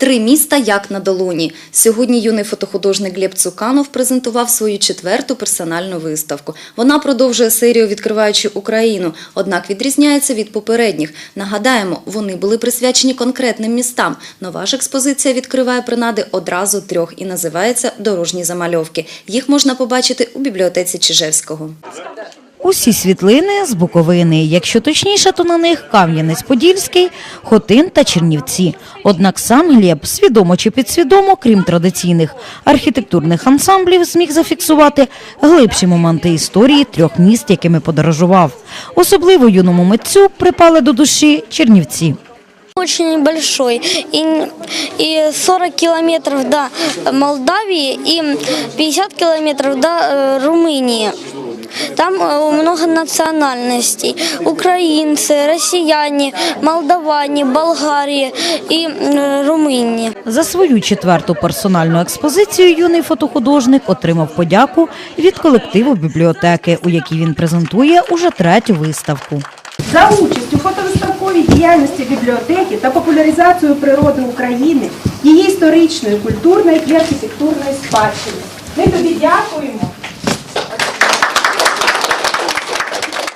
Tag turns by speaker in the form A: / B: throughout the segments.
A: Три міста як на долоні. Сьогодні юний фотохудожник Глеб Цуканов презентував свою четверту персональну виставку. Вона продовжує серію відкриваючи Україну, однак відрізняється від попередніх. Нагадаємо, вони були присвячені конкретним містам. Нова ж експозиція відкриває принади одразу трьох і називається Дорожні замальовки. Їх можна побачити у бібліотеці Чижевського.
B: Усі світлини з Буковини. Якщо точніше, то на них Кам'янець-Подільський, Хотин та Чернівці. Однак сам Глеб, свідомо чи підсвідомо, крім традиційних архітектурних ансамблів, зміг зафіксувати глибші моменти історії трьох міст, якими подорожував. Особливо юному митцю припали до душі Чернівці.
C: очень большой. И, и 40 километров до Молдавии и 50 километров до э. Там э, много национальностей. Украинцы, россияне, молдаване, Болгария и э, Румыния.
B: За свою четверту персональну експозицію юний фотохудожник отримав подяку від колективу бібліотеки, у якій він презентує уже третю виставку.
D: за участь у фотовиставковій діяльності бібліотеки та популяризацію природи України, її історичної, культурної і архітектурної спадщини. Ми тобі дякуємо.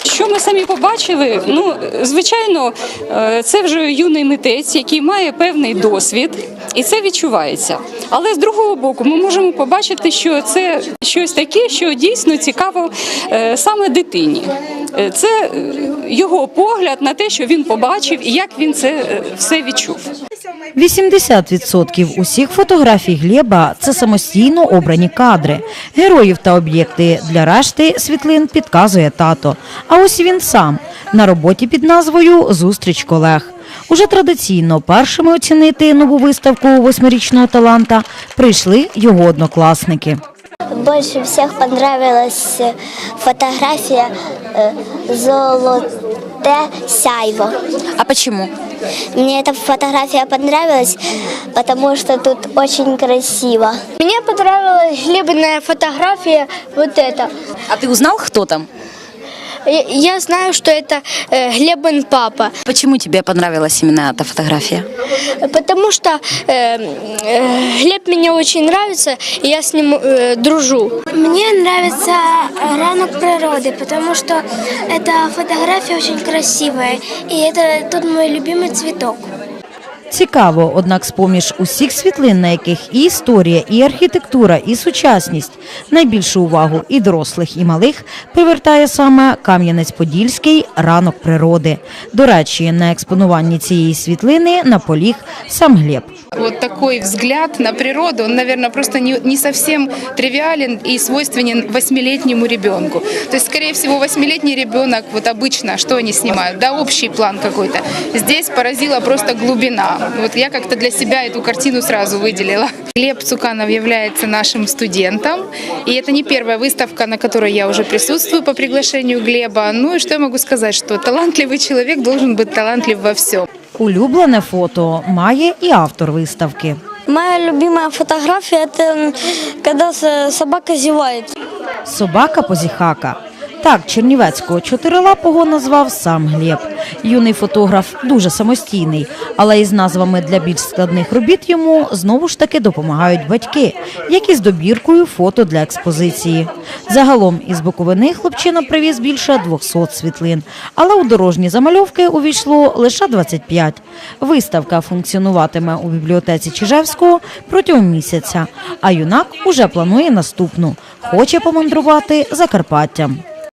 E: Що ми самі побачили? Ну, звичайно, е, це вже юний митець, який має певний досвід, і це відчувається. Але з другого боку, ми можемо побачити, що це щось таке, що дійсно цікаво е, саме дитині. Е, Це його погляд на те, що він побачив, і як він це все відчув.
B: 80% усіх фотографій Глеба – це самостійно обрані кадри. Героїв та об'єкти для решти світлин підказує тато. А ось він сам на роботі під назвою «Зустріч колег». Уже традиційно першими оцінити нову виставку восьмирічного таланта прийшли його однокласники.
C: Больше всех понравилась фотография э, «Золоте сяйво».
F: А почему?
C: Мне эта фотография понравилась, потому что тут очень красиво. Мне понравилась хлебная фотография вот эта.
F: А ты узнал, кто там?
C: Я- Я знаю, что это э, Глебин папа,
F: Почему тебе понравилась именно эта фотография?
C: потому что э, э, Глеб мне очень нравится, и я с ним э, дружу.
G: Мне нравится э, ранок природы, потому что эта фотография очень красивая, и это тут мой любимый цветок.
B: Цікаво, однак з-поміж усіх світлин, на яких і історія, і архітектура, і сучасність найбільшу увагу і дорослих, і малих привертає саме Кам'янець-Подільський ранок природи. До речі, на експонуванні цієї світлини наполіг сам Глеб.
H: Вот такой взгляд на природу, он, наверное, просто не, не совсем тривиален и свойственен восьмилетнему ребенку. То есть, скорее всего, восьмилетний ребенок, вот обычно, что они? Да, общий план какой-то. Здесь поразила просто глубина. Вот я как-то для себя эту картину сразу выделила. Глеб Цуканов является нашим студентом, и это не первая выставка, на которой я уже присутствую по приглашению Глеба. Ну и что я могу сказать, что талантливый человек должен быть талантлив во всем.
B: Улюблене фото має і автор виставки.
C: Моя любимая фотография это м, когда с- собака зевает.
B: Собака позіхака. Так, чернівецького чотирилапого назвав сам Глеб. Юний фотограф дуже самостійний, але із назвами для більш складних робіт йому знову ж таки допомагають батьки, які з добіркою фото для експозиції. Загалом із Буковини хлопчина привіз більше 200 світлин, але у дорожні замальовки увійшло лише 25. Виставка функціонуватиме у бібліотеці Чижевського протягом місяця, а юнак уже планує наступну. Хоче помандрувати Закарпаттям.